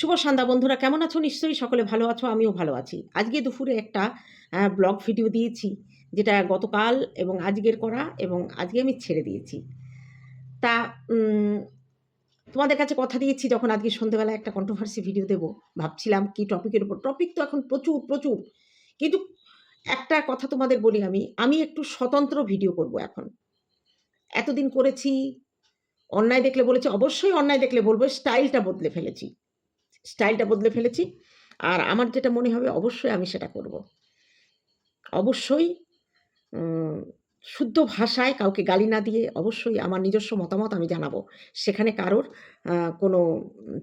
শুভ সন্ধ্যা, বন্ধুরা। কেমন আছো? নিশ্চয়ই সকলে ভালো আছো, আমিও ভালো আছি। আজকে দুপুরে একটা ব্লগ ভিডিও দিয়েছি, যেটা গতকাল এবং আজকের করা এবং আজকে আমি ছেড়ে দিয়েছি। তা তোমাদের কাছে কথা দিয়েছি, যখন আজকে সন্ধ্যেবেলা একটা কন্ট্রোভার্সি ভিডিও দেবো। ভাবছিলাম কি টপিকের উপর। টপিক তো এখন প্রচুর প্রচুর। কিন্তু একটা কথা তোমাদের বলি আমি আমি একটু স্বতন্ত্র ভিডিও করব এখন। এতদিন করেছি, অন্যায় দেখলে বলেছি, অবশ্যই অন্যায় দেখলে বলব স্টাইলটা বদলে ফেলেছি। স্টাইলটা বদলে ফেলেছি। আর আমার যেটা মনে হবে অবশ্যই আমি সেটা করব। অবশ্যই শুদ্ধ ভাষায় কাউকে গালি না দিয়ে অবশ্যই আমার নিজস্ব মতামত আমি জানাব। সেখানে কারোর কোনো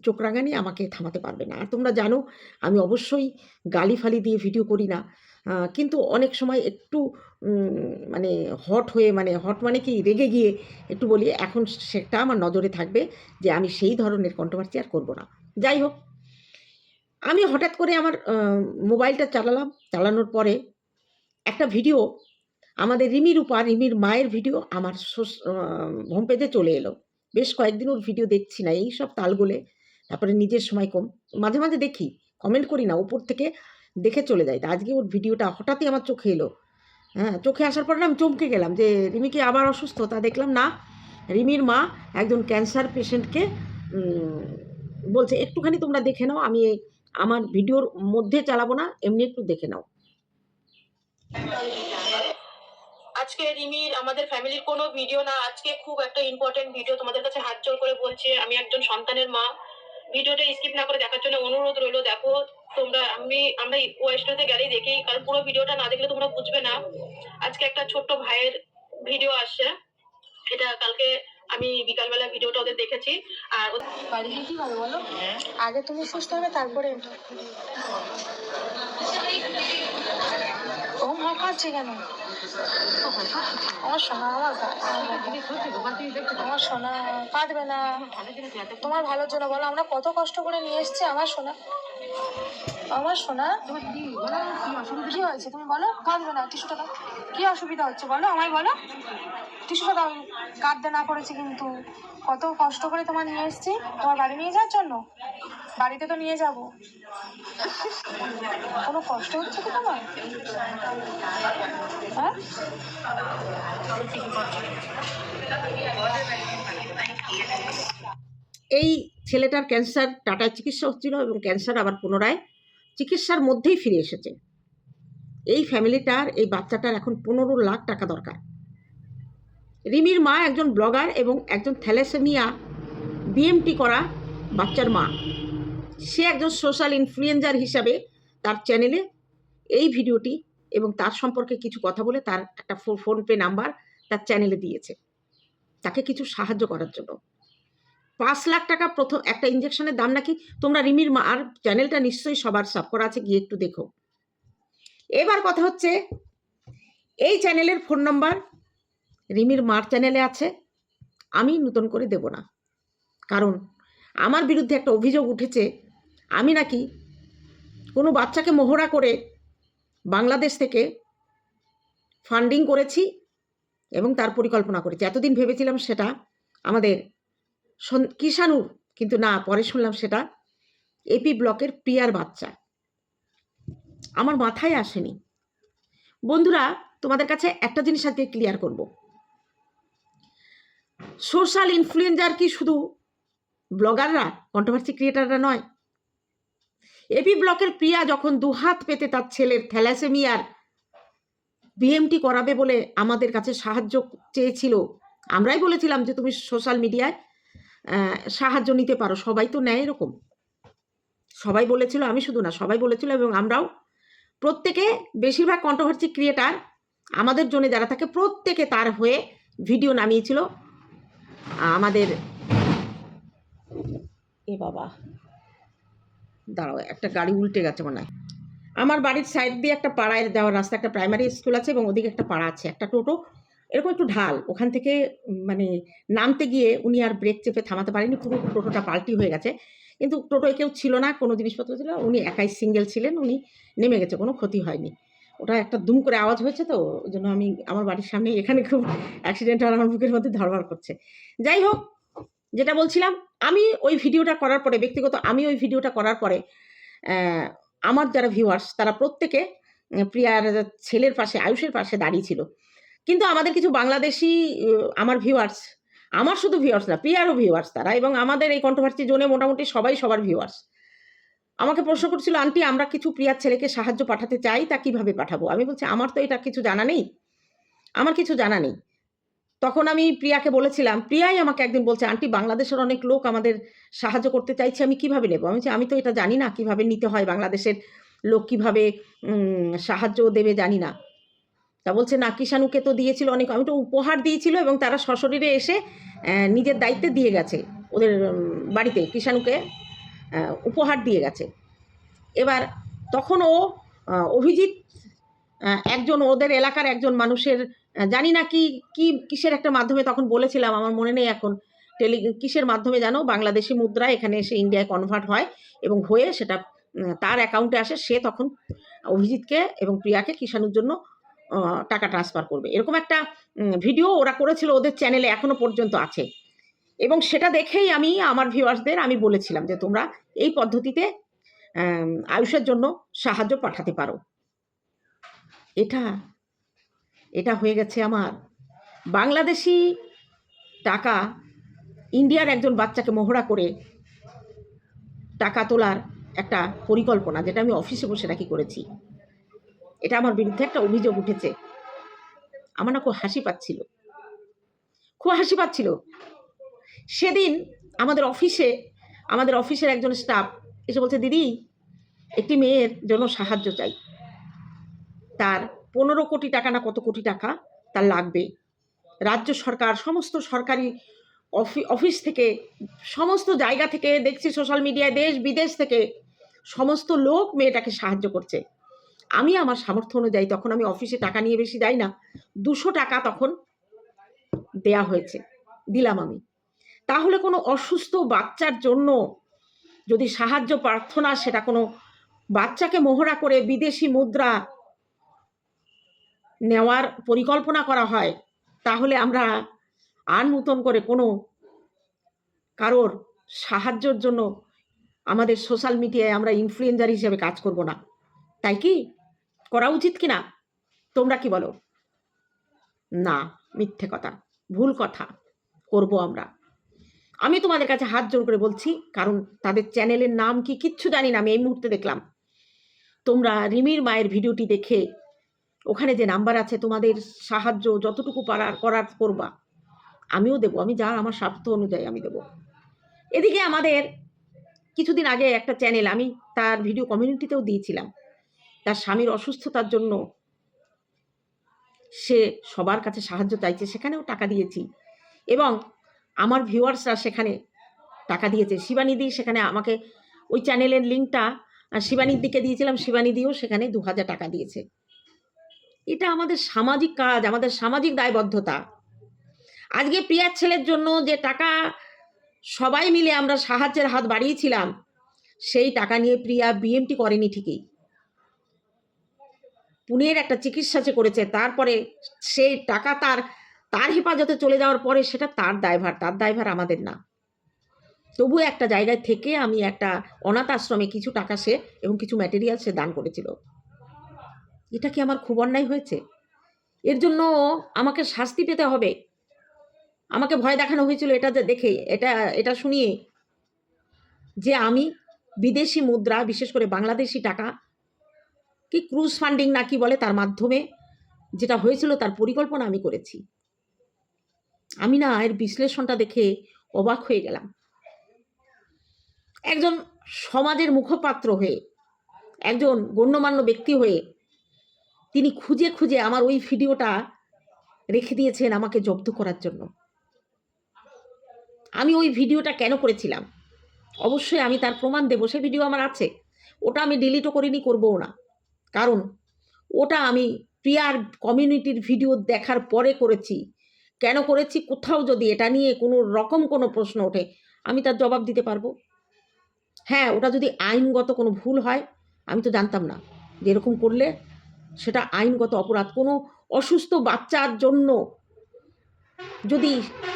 চোখ রাঙানি আমাকে থামাতে পারবে না। আর তোমরা জানো, আমি অবশ্যই গালি ফালি দিয়ে ভিডিও করি না। কিন্তু অনেক সময় একটু মানে হট হয়ে মানে হট মানে কি, রেগে গিয়ে একটু বলি, এখন সেটা আমার নজরে থাকবে যে আমি সেই ধরনের কন্ট্রোভার্সি আর করব না। যাই হোক আমি হঠাৎ করে আমার মোবাইলটা চালালাম। চালানোর পরে একটা ভিডিও, আমাদের রিমির উপা রিমির মায়ের ভিডিও আমার হোম পেজে চলে এলো। বেশ কয়েকদিন ওর ভিডিও দেখছি না, এই সব তালগুলে। তারপরে নিজের সময় কম, মাঝে মাঝে দেখি কমেন্ট করি না, উপর থেকে দেখে চলে যাই। আজকে ওর ভিডিওটা হঠাৎই আমার চোখে এলো। হ্যাঁ চোখে আসার পরে আমি চমকে গেলাম যে, রিমিকে আবার অসুস্থ তা দেখলাম। না, রিমির মা একজন ক্যান্সার পেশেন্টকে বলছে, একটুখানি তোমরা দেখে নাও, আমি আমার ভিডিওর মধ্যে চালাবো না, এমনি একটু দেখে নাও। আজকে রিমির আমাদের ফ্যামিলির কোনো ভিডিও না, আজকে খুব একটা ইম্পর্টেন্ট ভিডিও, তোমাদের কাছে হাত জোর করে বলছে, আমি একজন সন্তানের মা। ভিডিওটা স্কিপ না করে দেখার জন্য অনুরোধ রইল, দেখো, তোমরা, আমি, আমরা ওয়েস্টাতে গেলেই দেখি, কারণ পুরো ভিডিওটা না দেখলে তোমরা বুঝবে না। আজকে একটা ছোট্ট ভাইয়ের ভিডিও আসছে, এটা কালকে আমি বিকালবেলা ভিডিওটা ওদের দেখেছি আর ওদের বাড়ি গিয়ে কি হবে বলো আগে তুমি সুস্থ হবে তারপরে। ও মা কাঁদছে কেন? আমার সোনা, আমার আমার সোনা, কাঁদবে না। তোমার ভালোর জন্য বলো, আমরা কত কষ্ট করে নিয়ে এসেছি, আমার সোনা। আমার সোনা, কি হয়েছে? তুমি বলো, কাঁদবে না, টিস্যুটা দাও। কি অসুবিধা হচ্ছে বলো, আমায় বলো। টিস্যুটা দাও, কাঁদতে না করেছি কিন্তু। কত কষ্ট করে তোমার নিয়ে এসেছি, তোমার বাড়ি নিয়ে যাওয়ার জন্য? বাড়িতে তো নিয়ে যাব। কোনো কষ্ট হচ্ছে কি তোমার? হ্যাঁ? এই ছেলেটার ক্যান্সার, টাটায় চিকিৎসা হচ্ছিল এবং ক্যান্সার আবার পুনরায় চিকিৎসার মধ্যেই ফিরে এসেছে। এই ফ্যামিলিটার, এই বাচ্চাটার এখন পনেরো লাখ টাকা দরকার। রিমির মা একজন ব্লগার এবং একজন থ্যালাসেমিয়া, বিএমটি করা বাচ্চার মা। সে একজন সোশ্যাল ইনফ্লুয়েঞ্জার হিসাবে তার চ্যানেলে এই ভিডিওটি এবং তার সম্পর্কে কিছু কথা বলে তার একটা ফোনপে নাম্বার তার চ্যানেলে দিয়েছে। তাকে কিছু সাহায্য করার জন্য। পাঁচ লাখ টাকা প্রথম একটা ইঞ্জেকশনের দাম নাকি? তোমরা রিমির মা আর চ্যানেলটা নিশ্চয়ই সবার সাব করা আছে, গিয়ে একটু দেখো। এবার কথা হচ্ছে, এই চ্যানেলের ফোন নাম্বার রিমির মার চ্যানেলে আছে, আমি নতুন করে দেব না। কারণ আমার বিরুদ্ধে একটা অভিযোগ উঠেছে আমি নাকি কোনো বাচ্চাকে মোহরা করে বাংলাদেশ থেকে ফান্ডিং করেছি এবং তার পরিকল্পনা করেছি। এতদিন ভেবেছিলাম সেটা আমাদের কিষাণুর, কিন্তু না, পরে শুনলাম সেটা এপি ব্লকের প্রিয়ার বাচ্চা। আমার মাথায় আসেনি। বন্ধুরা, তোমাদের কাছে একটা জিনিস আজকে ক্লিয়ার করব। সোশ্যাল ইনফ্লুয়েঞ্জার কি শুধু ব্লগাররা কন্ট্রোভার্সি ক্রিয়েটাররা নয় এপি ব্লকের প্রিয়া যখন দুহাত পেতে তার ছেলের থ্যালাসেমিয়ার বিএমটি করাবে বলে আমাদের কাছে সাহায্য চেয়েছিল, আমরাই বলেছিলাম যে তুমি সোশ্যাল মিডিয়ায় সাহায্য নিতে পারো, সবাই তো নেয় এরকম। সবাই বলেছিল, আমি শুধু না, সবাই বলেছিল এবং আমরাও প্রত্যেকে, বেশিরভাগ কন্ট্রোভার্সি ক্রিয়েটার আমাদের জন্য যারা থাকে প্রত্যেকে তার হয়ে ভিডিও নামিয়েছিল। আমাদের এ বাবা। দাঁড়াও, একটা গাড়ি উল্টে গেছে মনে হয়। আমার বাড়ির সাইড দিয়ে একটা পাড়ায় যাওয়ার রাস্তা, একটা প্রাইমারি স্কুল আছে এবং ওদিকে একটা পাড়া আছে, একটা টোটো। এরকম একটু ঢাল, ওখান থেকে মানে নামতে গিয়ে উনি আর ব্রেক চেপে থামাতে পারেনি পুরো টোটোটা পাল্টি হয়ে গেছে। কিন্তু টোটোয় কেউ ছিল না, কোনো জিনিসপত্র ছিল উনি একাই সিঙ্গেল ছিলেন, উনি নেমে গেছে, কোনো ক্ষতি হয়নি। ওটা একটা দুম করে আওয়াজ হয়েছে তো, ওই জন্য আমি আমার বাড়ির সামনে এখানে খুব অ্যাক্সিডেন্ট আর আমার বুকের মধ্যে ধরবার করছে। যাই হোক যেটা বলছিলাম, আমি ওই ভিডিওটা করার পরে, ব্যক্তিগত আমি ওই ভিডিওটা করার পরে আমার যারা ভিউয়ার্স তারা প্রত্যেকে প্রিয়ার ছেলের পাশে, আয়ুষের পাশে দাঁড়িয়ে ছিল। কিন্তু আমাদের কিছু বাংলাদেশি আমার ভিউয়ার্স আমার শুধু ভিউয়ার্স না, প্রিয়ারও ভিউয়ার্স তারা, এবং আমাদের এই কন্ট্রোভার্সি জোনে মোটামুটি সবাই সবার ভিউয়ার্স আমাকে প্রশ্ন করছিল, আন্টি, আমরা কিছু প্রিয়ার ছেলেকে সাহায্য পাঠাতে চাই, তা কীভাবে পাঠাবো? আমি বলছি, আমার তো এটা কিছু জানা নেই। আমার কিছু জানা নেই। তখন আমি প্রিয়াকে বলেছিলাম, প্রিয়াই আমাকে একদিন বলছে, আন্টি, বাংলাদেশের অনেক লোক আমাদের সাহায্য করতে চাইছে, আমি কীভাবে নেব? আমি আমি তো এটা জানি না কীভাবে নিতে হয় বাংলাদেশের লোক, কীভাবে সাহায্য দেবে জানি না। তা বলছে, না, কিষাণুকে তো দিয়েছিল অনেক, আমি তো উপহার দিয়েছিল এবং তারা সশরীরে এসে নিজের দায়িত্বে দিয়ে গেছে, ওদের বাড়িতে কিষাণুকে উপহার দিয়ে গেছে। এবার তখন ও অভিজিৎ একজন ওদের এলাকার একজন মানুষের জানি না কি কি কিসের একটা মাধ্যমে তখন বলেছিলাম, আমার মনে নেই এখন। টেলি, কিসের মাধ্যমে জানো? বাংলাদেশি মুদ্রা, এখানে এসে ইন্ডিয়ায় কনভার্ট হয় এবং হয়ে সেটা তার অ্যাকাউন্টে আসে, সে তখন অভিজিৎকে এবং প্রিয়াকে কিষাণুর জন্য টাকা ট্রান্সফার করবে। এরকম একটা ভিডিও ওরা করেছিল ওদের চ্যানেলে এখনও পর্যন্ত আছে। এবং সেটা দেখেই আমি, আমার ভিউয়ার্সদের আমি বলেছিলাম যে তোমরা এই পদ্ধতিতে আয়ুষের জন্য সাহায্য পাঠাতে পারো। এটা এটা হয়ে গেছে আমার। বাংলাদেশি টাকা, ইন্ডিয়ার একজন বাচ্চাকে মোহরা করে টাকা তোলার একটা পরিকল্পনা, যেটা আমি অফিসে বসে রাখি করেছি। এটা আমার বিরুদ্ধে একটা অভিযোগ উঠেছে। আমার না খুব হাসি পাচ্ছিল। খুব হাসি পাচ্ছিল। সেদিন আমাদের অফিসে, আমাদের অফিসের একজন স্টাফ এসে বলছে, দিদি, একটি মেয়ের জন্য সাহায্য চাই। তার পনেরো কোটি টাকা না কত কোটি টাকা তার লাগবে। রাজ্য সরকার, সমস্ত সরকারি অফি- অফিস থেকে, সমস্ত জায়গা থেকে দেখছি সোশ্যাল মিডিয়ায় দেশ বিদেশ থেকে সমস্ত লোক মেয়েটাকে সাহায্য করছে। আমি আমার সামর্থ্য অনুযায়ী তখন আমি অফিসে টাকা নিয়ে বেশি যাই না, দুশো টাকা তখন দেয়া হয়েছে, দিলাম আমি। তাহলে কোনো অসুস্থ বাচ্চার জন্য যদি সাহায্য প্রার্থনা, সেটা কোনো বাচ্চাকে মোহরা করে বিদেশি মুদ্রা নেওয়ার পরিকল্পনা করা হয়, তাহলে আমরা আর নতুন করে কোনো কারোর সাহায্যের জন্য আমাদের সোশ্যাল মিডিয়ায় আমরা ইনফ্লুয়েঞ্জার হিসেবে কাজ করব না। তাই কি? করা উচিত কি না? তোমরা কি বলো? না, মিথ্যে কথা, ভুল কথা করব আমরা। আমি তোমাদের কাছে হাত জোর করে বলছি, কারণ তাদের চ্যানেলের নাম কি কিচ্ছু জানি না, আমি এই মুহূর্তে দেখলাম। তোমরা রিমির মায়ের ভিডিওটি দেখে ওখানে যে নাম্বার আছে, তোমাদের সাহায্য যতটুকু পারার, করার করবা। আমিও দেবো, আমি যা আমার স্বার্থ অনুযায়ী আমি দেবো। এদিকে আমাদের কিছুদিন আগে একটা চ্যানেল আমি তার ভিডিও কমিউনিটিতেও দিয়েছিলাম। তার স্বামীর অসুস্থতার জন্য সে সবার কাছে সাহায্য চাইছে, সেখানেও টাকা দিয়েছি। এবং আমার ভিউয়ার্সরা সেখানে টাকা দিয়েছে। শিবানিদি সেখানে আমাকে ওই চ্যানেলের লিঙ্কটা শিবানীর দিকে দিয়েছিলাম, শিবানিদিও সেখানে দু হাজার টাকা দিয়েছে। এটা আমাদের সামাজিক কাজ, আমাদের সামাজিক দায়বদ্ধতা। আজকে প্রিয়ার ছেলের জন্য যে টাকা সবাই মিলে আমরা সাহায্যের হাত বাড়িয়েছিলাম, সেই টাকা নিয়ে প্রিয়া বিএমটি করেনি ঠিকই। পুনের একটা চিকিৎসা যে করেছে, তারপরে সেই টাকা তার তার হেফাজতে চলে যাওয়ার পরে সেটা তার দায়ভার তার দায়ভার আমাদের না। তবু একটা জায়গায় থেকে আমি একটা অনাথ আশ্রমে কিছু টাকা সে এবং কিছু ম্যাটেরিয়াল সে দান করেছিল। এটা কি আমার খুব অন্যায় হয়েছে? এর জন্য আমাকে শাস্তি পেতে হবে। আমাকে ভয় দেখানো হয়েছিল এটা যে দেখে, এটা এটা শুনিয়ে যে আমি বিদেশি মুদ্রা, বিশেষ করে বাংলাদেশি টাকা কি ক্রুজ ফান্ডিং না কি বলে তার মাধ্যমে যেটা হয়েছিল তার পরিকল্পনা আমি করেছি। আমি না এর বিশ্লেষণটা দেখে অবাক হয়ে গেলাম। একজন সমাজের মুখপাত্র হয়ে, একজন গণ্যমান্য ব্যক্তি হয়ে তিনি খুঁজে খুঁজে আমার ওই ভিডিওটা রেখে দিয়েছেন আমাকে জব্দ করার জন্য। আমি ওই ভিডিওটা কেন করেছিলাম? অবশ্যই আমি তার প্রমাণ দেবো, সে ভিডিও আমার আছে। ওটা আমি ডিলিটও করিনি, করবও না। কারণ ওটা আমি প্রিয়ার কমিউনিটির ভিডিও দেখার পরে করেছি। কেন করেছি? কোথাও যদি এটা নিয়ে কোনো রকম কোনো প্রশ্ন ওঠে, আমি তার জবাব দিতে পারব। হ্যাঁ ওটা যদি আইনগত কোনো ভুল হয়, আমি তো জানতাম না যে এরকম করলে সেটা আইনগত অপরাধ। কোনো অসুস্থ বাচ্চার জন্য যদি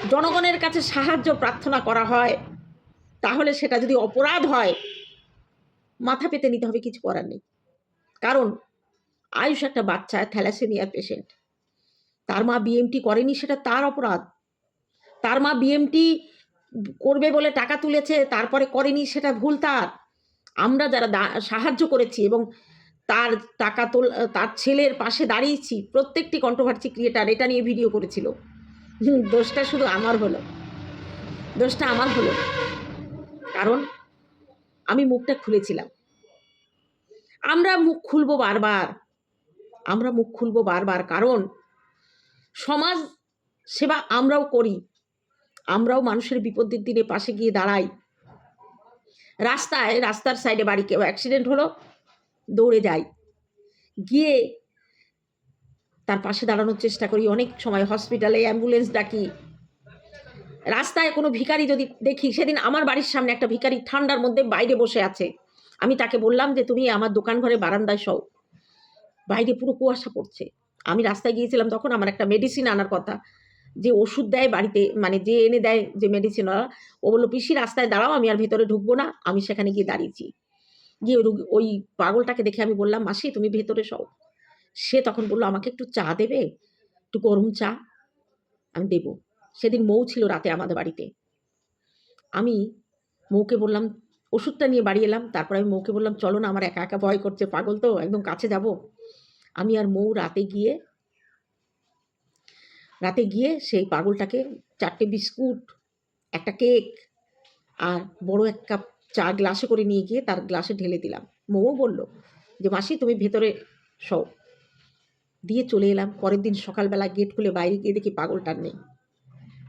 জনগণের কাছে সাহায্য প্রার্থনা করা হয়, তাহলে সেটা যদি অপরাধ হয়, মাথা পেতে নিতে হবে, কিছু করার নেই। কারণ আয়ুষ একটা বাচ্চা, থ্যালাসেমিয়ার পেশেন্ট। তার মা বিএমটি করেনি, সেটা তার অপরাধ। তার মা বিএমটি করবে বলে টাকা তুলেছে, তারপরে করেনি, সেটা ভুল তার। আমরা যারা সাহায্য করেছি এবং তার টাকা তোল তার ছেলের পাশে দাঁড়িয়েছি। প্রত্যেকটি কন্ট্রোভার্সি ক্রিয়েটার এটা নিয়ে ভিডিও করেছিল। দোষটা শুধু আমার হলো। দোষটা আমার হলো। কারণ আমি মুখটা খুলেছিলাম। আমরা মুখ খুলবো বারবার। আমরা মুখ খুলবো বারবার। কারণ সমাজ সেবা আমরাও করি। আমরাও মানুষের বিপদের দিনে পাশে গিয়ে দাঁড়াই। রাস্তায়, রাস্তার সাইডে বাড়ি কেউ অ্যাক্সিডেন্ট হলো। দৌড়ে যাই। গিয়ে তার পাশে দাঁড়ানোর চেষ্টা করি। অনেক সময় হসপিটালে অ্যাম্বুলেন্স ডাকি। রাস্তায় কোনো ভিখারি যদি দেখি, সেদিন আমার বাড়ির সামনে একটা ভিখারি ঠান্ডার মধ্যে বাইরে বসে আছে। আমি তাকে বললাম যে, তুমি আমার দোকান ঘরে বারান্দায় সও বাইরে পুরো কুয়াশা পড়ছে। আমি রাস্তায় গিয়েছিলাম তখন আমার একটা মেডিসিন আনার কথা। যে ওষুধ দেয় বাড়িতে মানে যে এনে দেয় যে মেডিসিন ও বলল, পিসি, রাস্তায় দাঁড়াও, আমি আর ভেতরে ঢুকবো না। আমি সেখানে গিয়ে দাঁড়িয়েছি। গিয়ে ওই রুগী- ওই পাগলটাকে দেখে আমি বললাম, মাসি, তুমি ভেতরে সও। সে তখন বলল, আমাকে একটু চা দেবে? একটু গরম চা? আমি দেব। সেদিন মৌ ছিল রাতে আমাদের বাড়িতে। আমি মৌকে বললাম, ওষুধটা নিয়ে বাড়ি এলাম। তারপরে আমি মৌকে বললাম, চলো না, আমার একা একা ভয় করছে পাগল তো, একদম কাছে যাব। আমি আর মৌ রাতে গিয়ে রাতে গিয়ে সেই পাগলটাকে চারটে বিস্কুট, একটা কেক আর বড় এক কাপ চা গ্লাসে করে নিয়ে গিয়ে তার গ্লাসে ঢেলে দিলাম। মৌ বলল, যে মাসি, তুমি ভেতরে শও। দিয়ে চলে এলাম। পরের দিন সকালবেলা গেট খুলে বাইরে গিয়ে দেখি পাগলটার নেই।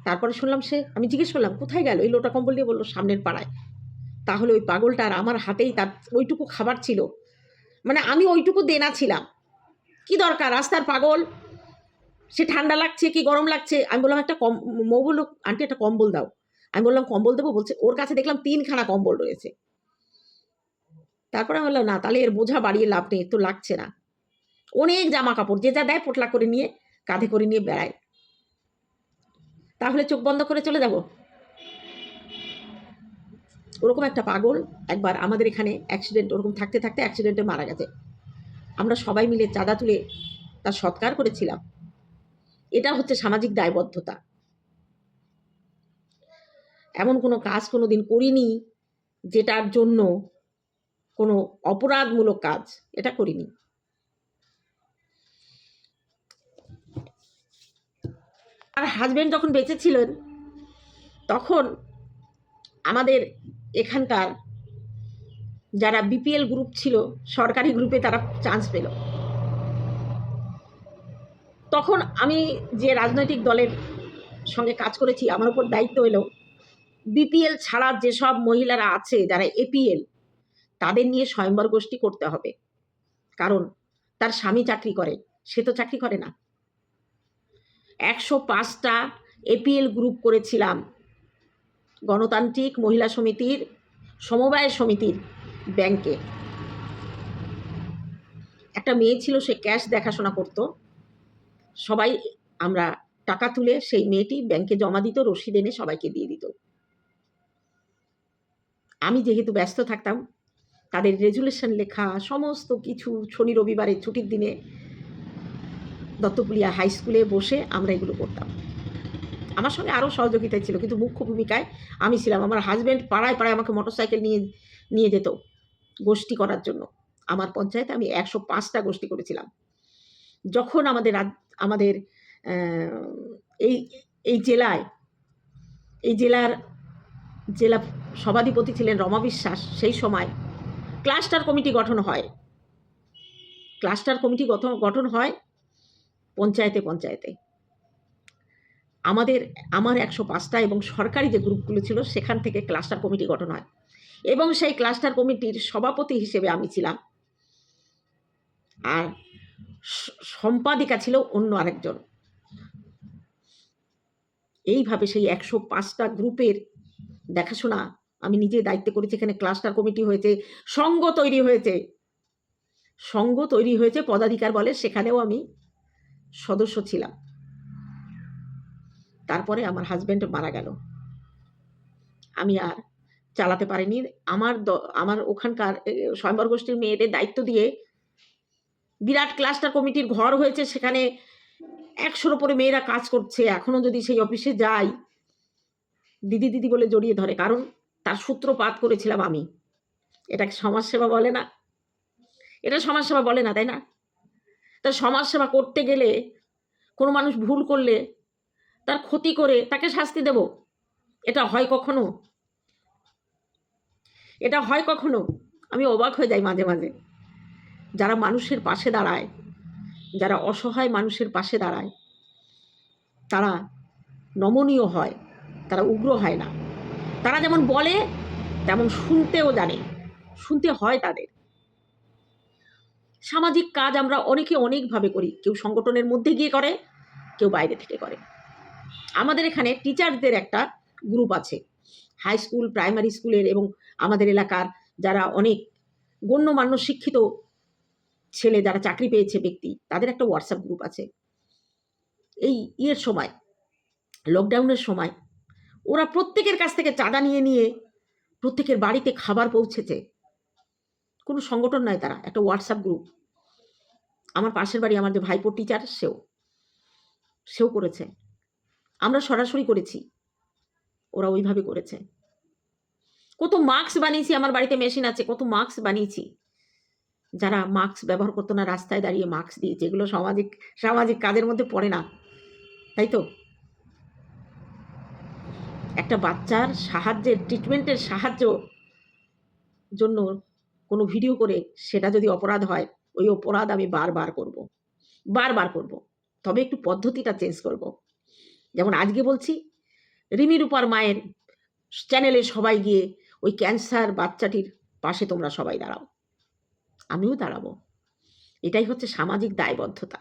তারপরে শুনলাম সে, আমি জিজ্ঞেস করলাম, কোথায় গেল? এই লোটা কম্বল দিয়ে বলল, সামনের পাড়ায়। তাহলে ওই পাগলটার আমার হাতেই তার ওইটুকু খাবার ছিল। মানে আমি ওইটুকু দেনা ছিলাম। কি দরকার, রাস্তার পাগল? সে ঠান্ডা লাগছে কি গরম লাগছে? আমি বললাম, একটা কম মৌ বলল, আন্টি, একটা কম্বল দাও। আমি বললাম, কম্বল দেবো? বলছে, ওর কাছে দেখলাম তিনখানা কম্বল রয়েছে। তারপরে আমি বললাম, না, তাহলে এর বোঝা বাড়িয়ে লাভ নেই তো লাগছে না। অনেক জামা কাপড় যে যা দেয় পোটলা করে নিয়ে, কাঁধে করে নিয়ে বেড়ায়। তাহলে চোখ বন্ধ করে চলে যাব? ওরকম একটা পাগল, একবার আমাদের এখানে অ্যাক্সিডেন্ট ওরকম থাকতে থাকতে অ্যাক্সিডেন্টে মারা গেছে। আমরা সবাই মিলে চাঁদা তুলে তার সৎকার করেছিলাম। এটা হচ্ছে সামাজিক দায়বদ্ধতা। এমন কোনো কাজ কোনো দিন করিনি যেটার জন্য কোনো অপরাধমূলক কাজ এটা করিনি। আর হাজবেন্ড যখন বেঁচে ছিলেন, তখন আমাদের এখানকার যারা বিপিএল গ্রুপ ছিল, সরকারি গ্রুপে তারা চান্স পেল। তখন আমি যে রাজনৈতিক দলের সঙ্গে কাজ করেছি, আমার উপর দায়িত্ব এলো। বিপিএল ছাড়া যেসব মহিলারা আছে, যারা এপিএল তাদের নিয়ে স্বয়ম্বর গোষ্ঠী করতে হবে। কারণ তার স্বামী চাকরি করে, সে তো চাকরি করে না। একশো পাঁচটা এপিএল গ্রুপ করেছিলাম। গণতান্ত্রিক মহিলা সমিতির, সমবায় সমিতির ব্যাংকে একটা মেয়ে ছিল, সে ক্যাশ দেখাশোনা করত। সবাই আমরা টাকা তুলে সেই মেয়েটি ব্যাংকে জমা দিত, রসিদ এনে সবাইকে দিয়ে দিত। আমি যেহেতু ব্যস্ত থাকতাম, তাদের রেজুলেশন লেখা, সমস্ত কিছু শনি রবিবারের ছুটির দিনে দত্তপুলিয়া হাই স্কুলে বসে আমরা এগুলো করতাম। আমার সঙ্গে আরও সহযোগিতা ছিল, কিন্তু মুখ্য ভূমিকায় আমি ছিলাম। আমার হাজব্যান্ড পাড়ায় পাড়ায় আমাকে মোটরসাইকেল নিয়ে নিয়ে যেত গোষ্ঠী করার জন্য। আমার পঞ্চায়েতে আমি একশো পাঁচটা গোষ্ঠী করেছিলাম। যখন আমাদের আমাদের এই এই জেলায়, এই জেলার জেলা সভাধিপতি ছিলেন রমা বিশ্বাস, সেই সময় ক্লাস্টার কমিটি গঠন হয়। ক্লাস্টার কমিটি গঠন হয় পঞ্চায়েতে পঞ্চায়েতে। আমাদের, আমার একশো পাঁচটা এবং সরকারি যে গ্রুপগুলো ছিল, সেখান থেকে ক্লাস্টার কমিটি গঠন হয়। এবং সেই ক্লাস্টার কমিটির সভাপতি হিসেবে আমি ছিলাম। আর সম্পাদিকা ছিল অন্য আরেকজন। এইভাবে সেই একশো পাঁচটা গ্রুপের দেখাশোনা, আমি নিজে দায়িত্ব করেছি, এখানে ক্লাস্টার কমিটি হয়েছে, সঙ্গ তৈরি হয়েছে। সঙ্গ তৈরি হয়েছে, পদাধিকার বলে, সেখানেও আমি সদস্য ছিলাম। তারপরে আমার হাজব্যান্ড মারা গেল। আমি আর চালাতে পারিনি। আমার আমার ওখানকার স্বয়ম্বর গোষ্ঠীর মেয়েদের দায়িত্ব দিয়ে বিরাট ক্লাস্টার কমিটির ঘর হয়েছে, সেখানে একশোর ওপরে মেয়েরা কাজ করছে। এখনও যদি সেই অফিসে যাই দিদি দিদি বলে জড়িয়ে ধরে, কারণ তার সূত্রপাত করেছিলাম আমি। এটাকে সমাজসেবা বলে না? এটা সমাজসেবা বলে না, তাই না? তা সমাজসেবা করতে গেলে কোনো মানুষ ভুল করলে তার ক্ষতি করে তাকে শাস্তি দেব। এটা হয় কখনো? এটা হয় কখনো? আমি অবাক হয়ে যাই মাঝে মাঝে। যারা মানুষের পাশে দাঁড়ায়, যারা অসহায় মানুষের পাশে দাঁড়ায়, তারা নমনীয় হয়। তারা উগ্র হয় না। তারা যেমন বলে, তেমন শুনতেও জানে। শুনতে হয় তাদের। সামাজিক কাজ আমরা অনেকে অনেকভাবে করি। কেউ সংগঠনের মধ্যে গিয়ে করে, কেউ বাইরে থেকে করে। আমাদের এখানে টিচারদের একটা গ্রুপ আছে। হাই স্কুল প্রাইমারি স্কুলের এবং আমাদের এলাকার যারা অনেক গণ্যমান্য শিক্ষিত ছেলে, যারা চাকরি পেয়েছে ব্যক্তি, তাদের একটা হোয়াটসঅ্যাপ গ্রুপ আছে। এই ইয়ের সময় লকডাউনের সময় ওরা প্রত্যেকের কাছ থেকে চাঁদা নিয়ে নিয়ে প্রত্যেকের বাড়িতে খাবার পৌঁছেছে। কোনো সংগঠন নয় তারা, একটা হোয়াটসঅ্যাপ গ্রুপ আমার পাশের বাড়ি আমার যে ভাইপো টিচার সেও। সেও করেছে। আমরা সরাসরি করেছি। ওরা ওইভাবে করেছে। কত মাস্ক বানিয়েছি, আমার বাড়িতে মেশিন আছে, কত মাস্ক বানিয়েছি। যারা মাস্ক ব্যবহার করতো না, রাস্তায় দাঁড়িয়ে মাস্ক দিয়েছে, এগুলো সামাজিক সামাজিক কাজের মধ্যে পড়ে না। তাই তো? একটা বাচ্চার সাহায্যের ট্রিটমেন্টের সাহায্য জন্য কোনো ভিডিও করে সেটা যদি অপরাধ হয়, ওই অপরাধ আমি বারবার করব বারবার করব। তবে একটু পদ্ধতিটা চেঞ্জ করব। যেমন আজকে বলছি, রিমি রূপার মায়ের চ্যানেলে সবাই গিয়ে ওই ক্যান্সার বাচ্চাটির পাশে তোমরা সবাই দাঁড়াও। আমিও দাঁড়াবো। এটাই হচ্ছে সামাজিক দায়বদ্ধতা।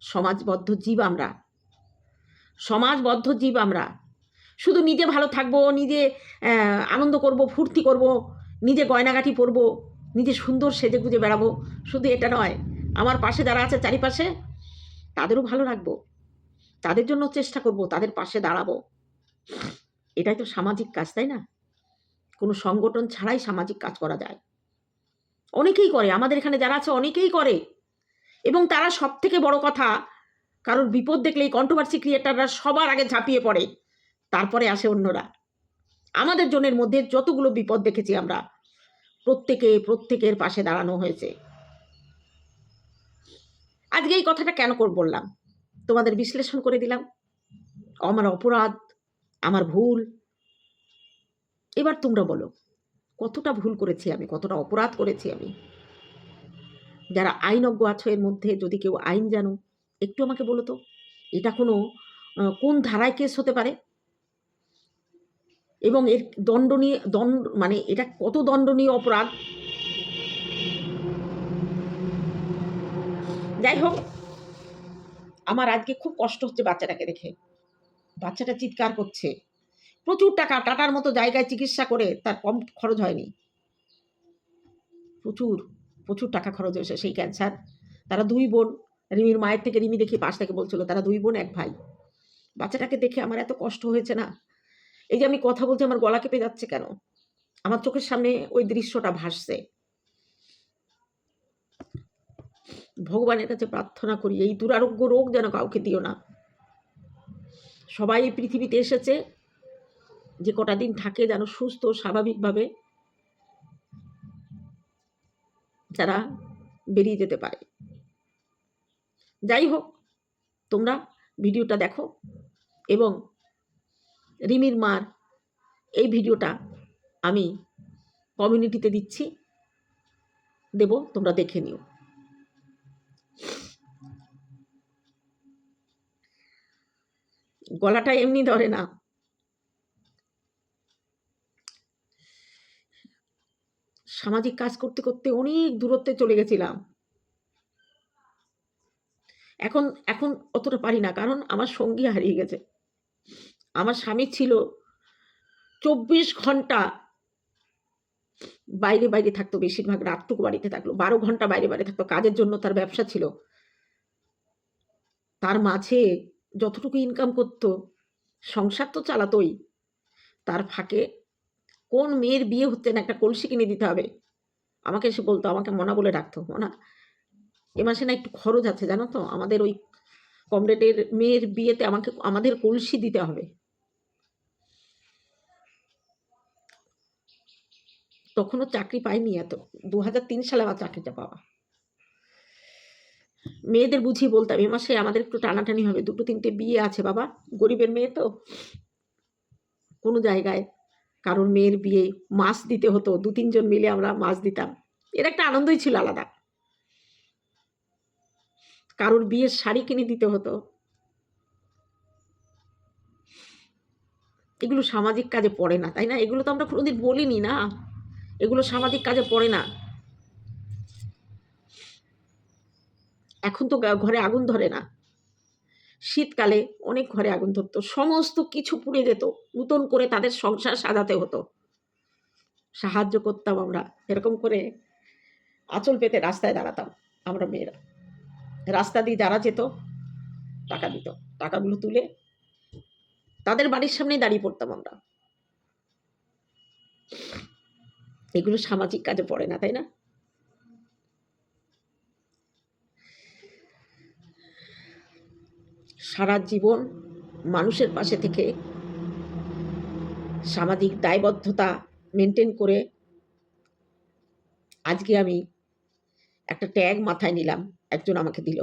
সমাজবদ্ধ জীব আমরা। সমাজবদ্ধ জীব আমরা। শুধু নিজে ভালো থাকব, নিজে আনন্দ করব, ফুর্তি করব, নিজে গয়নাগাটি পরবো, নিজে সুন্দর সেজে গুজে বেড়াবো, শুধু এটা নয়। আমার পাশে যারা আছে চারিপাশে, তাদেরও ভালো রাখব। তাদের জন্য চেষ্টা করব, তাদের পাশে দাঁড়াবো। এটাই তো সামাজিক কাজ, তাই না? কোনো সংগঠন ছাড়াই সামাজিক কাজ করা যায়। অনেকেই করে, আমাদের এখানে যারা আছে অনেকেই করে। এবং তারা সব থেকে বড় কথা, কারোর বিপদ দেখলেই কন্ট্রোভার্সি ক্রিয়েটাররা সবার আগে ঝাঁপিয়ে পড়ে। তারপরে আসে অন্যরা। আমাদের জনের মধ্যে যতগুলো বিপদ দেখেছি আমরা, প্রত্যেকে প্রত্যেকের পাশে দাঁড়ানো হয়েছে। আজকে এই কথাটা কেন করে, বললাম? তোমাদের বিশ্লেষণ করে দিলাম। আমার অপরাধ, আমার ভুল। এবার তোমরা বলো, কতটা ভুল করেছি আমি, কতটা অপরাধ করেছি আমি? যারা আইনজ্ঞ আছো এর মধ্যে, যদি কেউ আইন জানো, একটু আমাকে বলো তো, এটা কোনো কোন ধারায় কেস হতে পারে? এবং এর দণ্ডনীয়, দণ্ড মানে এটা কত দণ্ডনীয় অপরাধ? যাই হোক, আমার আজকে খুব কষ্ট হচ্ছে বাচ্চাটাকে দেখে। বাচ্চাটা চিৎকার করছে। প্রচুর টাকা, টাটার মতো জায়গায় চিকিৎসা করে তার কম খরচ হয়নি। প্রচুর প্রচুর টাকা খরচ হয়েছে সেই ক্যান্সার তারা দুই বোন, রিমির মায়ের থেকে, রিমি দেখি পাশ থেকে বলছিল, তারা দুই বোন, এক ভাই। বাচ্চাটাকে দেখে আমার এত কষ্ট হয়েছে না? এই যে আমি কথা বলছি, আমার গলা কেঁপে যাচ্ছে কেন? আমার চোখের সামনে ওই দৃশ্যটা ভাসছে। ভগবানের কাছে প্রার্থনা করি, এই দুরারোগ্য রোগ যেন কাউকে দিও না। সবাই এই পৃথিবীতে এসেছে, যে কটা দিন থাকে যেন সুস্থ, স্বাভাবিকভাবে যারা বেরিয়ে যেতে পারে। যাই হোক, তোমরা ভিডিওটা দেখো এবং রিমির মার এই ভিডিওটা আমি কমিউনিটিতে দিচ্ছি। দেব, তোমরা দেখে নিও। গলাটা এমনি ধরে না। সামাজিক কাজ করতে করতে অনেক দূরত্বে চলে গেছিলাম। এখন এখন অতটা পারি না, কারণ আমার সঙ্গী হারিয়ে গেছে। আমার স্বামী ছিল চব্বিশ ঘণ্টা বাইরে বাইরে থাকতো, বেশিরভাগ রাতটুকু বাড়িতে থাকল। বারো ঘণ্টা বাইরে বাইরে থাকতো, কাজের জন্য তার ব্যবসা ছিল। তার মাঝে যতটুকু ইনকাম করতো, সংসার তো চালাতোই। তার ফাঁকে কোন মেয়ের বিয়ে হচ্ছে না একটা কলসি কিনে দিতে হবে? আমাকে এসে বলতো, আমাকে মনা বলে ডাকতো। মনা, এ মাসে না একটু খরচ আছে, জানো তো? আমাদের ওই কমরেডের মেয়ের বিয়েতে আমাকে, আমাদের কলসি দিতে হবে। তখনও চাকরি পাইনি এত দু হাজার তিন সালে আমার চাকরিটা পাওয়া। মেয়েদের বুঝিয়ে বলতাম এ মাসে আমাদের একটু টানাটানি হবে, দুটো তিনটে বিয়ে আছে বাবা, গরিবের মেয়ে তো। কোনো জায়গায় কারোর মেয়ের বিয়ে মাছ দিতে হতো, দু তিনজন মিলে আমরা মাছ দিতাম। এর একটা আনন্দই ছিল আলাদা। কারোর বিয়ের শাড়ি কিনে দিতে হতো। এগুলো সামাজিক কাজে পড়ে না, তাই না? এগুলো তো আমরা কোনোদিন বলিনি না। এগুলো সামাজিক কাজে পড়ে না। এখন তো ঘরে আগুন ধরে না। শীতকালে অনেক ঘরে আগুন ধরতো। সমস্ত কিছু পুড়ে যেত। নতুন করে তাদের সংসার সাজাতে হতো। সাহায্য করতাম আমরা। এরকম করে আঁচল পেতে রাস্তায় দাঁড়াতাম আমরা মেয়েরা। রাস্তা দিয়ে যারা যেত, টাকা দিত। টাকাগুলো তুলে তাদের বাড়ির সামনেই দাঁড়িয়ে পড়তাম আমরা। এগুলো সামাজিক কাজে পড়ে না, তাই না? সারা জীবন মানুষের পাশে থেকে সামাজিক দায়বদ্ধতা মেনটেন করে আজকে আমি একটা ট্যাগ মাথায় নিলাম, একজন আমাকে দিল।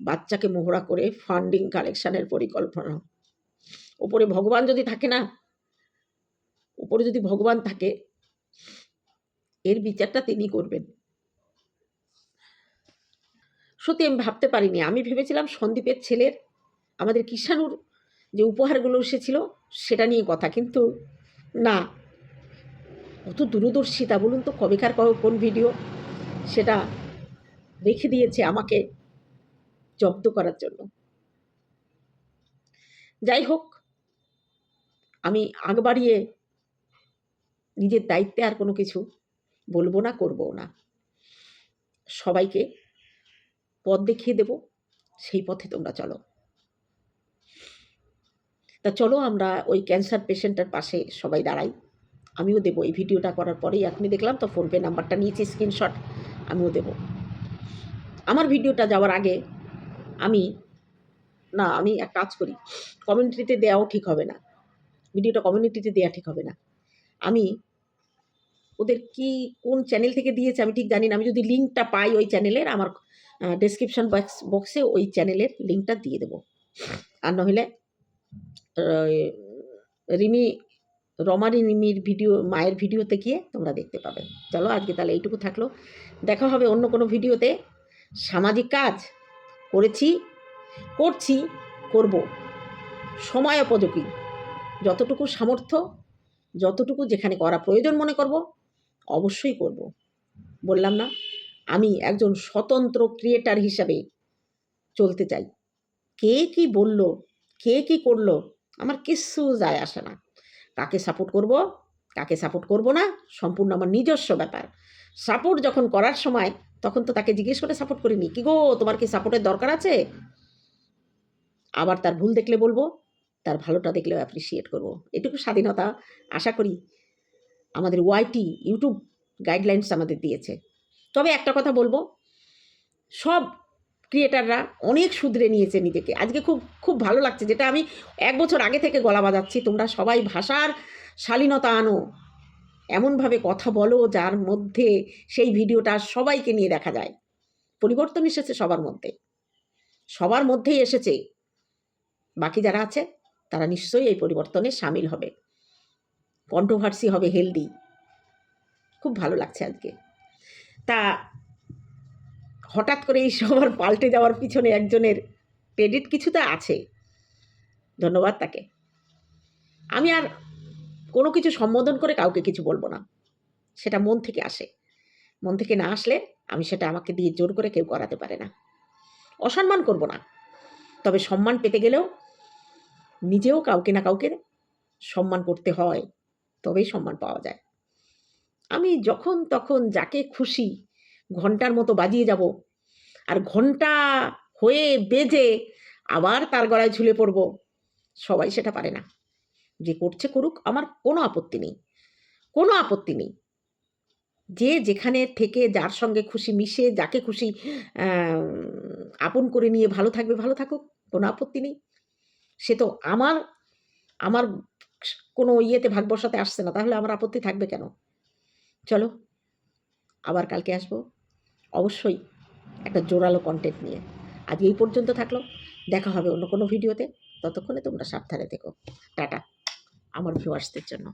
বাচ্চাকে মোহরা করে ফান্ডিং কালেকশনের পরিকল্পনা। ওপরে ভগবান যদি থাকে না উপরে যদি ভগবান থাকে এর বিচারটা তিনি করবেন। সত্যি আমি ভাবতে পারিনি। আমি ভেবেছিলাম সন্দীপের ছেলের, আমাদের কিষাণুর যে উপহারগুলো এসেছিল সেটা নিয়ে কথা। কিন্তু না কত দূরদর্শিতা বলুন তো, কবেকার কোন ভিডিও? সেটা রেখে দিয়েছে আমাকে জব্দ করার জন্য। যাই হোক, আমি আগ বাড়িয়ে নিজের দায়িত্বে আর কোনো কিছু বলব না করব না। সবাইকে পথ দেখিয়ে দেব, সেই পথে তোমরা চলো। তা চলো আমরা ওই ক্যান্সার পেশেন্টের পাশে সবাই দাঁড়াই। আমিও দেবো, এই ভিডিওটা করার পরেই এখনই দেখলাম তো ফোনপে নাম্বারটা নিয়েছি, স্ক্রিনশট, আমিও দেবো। আমার ভিডিওটা যাওয়ার আগে আমি, না, আমি এক কাজ করি কমিউনিটিতে দেওয়াও ঠিক হবে না। ভিডিওটা কমিউনিটিতে দেওয়া ঠিক হবে না। আমি ওদের কি কোন চ্যানেল থেকে দিয়েছে আমি ঠিক জানি না। আমি যদি লিঙ্কটা পাই ওই চ্যানেলের আমার ডেসক্রিপশন বক্স বক্সে ওই চ্যানেলের লিঙ্কটা দিয়ে দেবো। আর আহ, রিমি রমারি রিমির ভিডিও মায়ের ভিডিওতে গিয়ে তোমরা দেখতে পাবে। চলো আজকে তাহলে এইটুকু থাকল। দেখা হবে অন্য কোনো ভিডিওতে সামাজিক কাজ করেছি করছি করব। সময় উপযোগী যতটুকু সামর্থ্য যতটুকু যেখানে করা প্রয়োজন মনে করব অবশ্যই করব। বললাম না, আমি একজন স্বতন্ত্র ক্রিয়েটার হিসাবে চলতে চাই। কে কি বলল, কে কি করল, আমার কিচ্ছু যায় আসে না। কাকে সাপোর্ট করব, কাকে সাপোর্ট করব না, সম্পূর্ণ আমার নিজস্ব ব্যাপার। সাপোর্ট যখন করার সময়, তখন তো তাকে জিজ্ঞেস করে সাপোর্ট করিনি। কি গো, তোমার কি সাপোর্টের দরকার আছে? আবার তার ভুল দেখলে বলব, তার ভালোটা দেখলেও অ্যাপ্রিসিয়েট করব। এটুকু স্বাধীনতা, আশা করি আমাদের ওয়াইটি ইউটিউব গাইডলাইন্স আমাদের দিয়েছে। তবে একটা কথা বলব, সব ক্রিয়েটাররা অনেক শুধরে নিয়েছে নিজেকে। আজকে খুব খুব ভালো লাগছে যেটা আমি এক বছর আগে থেকে গলা বাজাচ্ছি, তোমরা সবাই ভাষার শালীনতা আনো, এমনভাবে কথা বলো যার মধ্যে সেই ভিডিওটা সবাইকে নিয়ে দেখা যায়। পরিবর্তন এসেছে সবার মধ্যে। সবার মধ্যেই এসেছে। বাকি যারা আছে, তারা নিশ্চয়ই এই পরিবর্তনে সামিল হবে। কন্ট্রোভার্সি হবে হেলদি। খুব ভালো লাগছে আজকে। তা হঠাৎ করে এই সবার পাল্টে যাওয়ার পিছনে একজনের ক্রেডিট কিছুটা আছে। ধন্যবাদ তাকে। আমি আর কোনো কিছু সম্বোধন করে কাউকে কিছু বলব না। সেটা মন থেকে আসে। মন থেকে না আসলে আমি সেটা আমাকে দিয়ে জোর করে কেউ করাতে পারে না। অসম্মান করব না। তবে সম্মান পেতে গেলেও নিজেও কাউকে না কাউকে সম্মান করতে হয়। তবেই সম্মান পাওয়া যায়। আমি যখন তখন যাকে খুশি ঘণ্টার মতো বাজিয়ে যাব আর ঘণ্টা হয়ে বেজে আবার তার গলায় ঝুলে পড়ব, সবাই সেটা পারে না। যে করছে করুক, আমার কোনো আপত্তি নেই, কোনো আপত্তি নেই। যে যেখানে থেকে যার সঙ্গে খুশি মিশে, যাকে খুশি আপন করে নিয়ে ভালো থাকবে, ভালো থাকুক, কোনো আপত্তি নেই। সে তো আমার আমার কোনো ইয়েতে ভাগ বসাতে আসছে না, তাহলে আমার আপত্তি থাকবে কেন? চলো, আবার কালকে আসব। অবশ্যই একটা জোরালো কন্টেন্ট নিয়ে। আজ এই পর্যন্ত থাকল। দেখা হবে অন্য কোনো ভিডিওতে ততক্ষণে তোমরা সাবধানে থেকো। টাটা, আমার ভিউয়ার্সদের জন্য।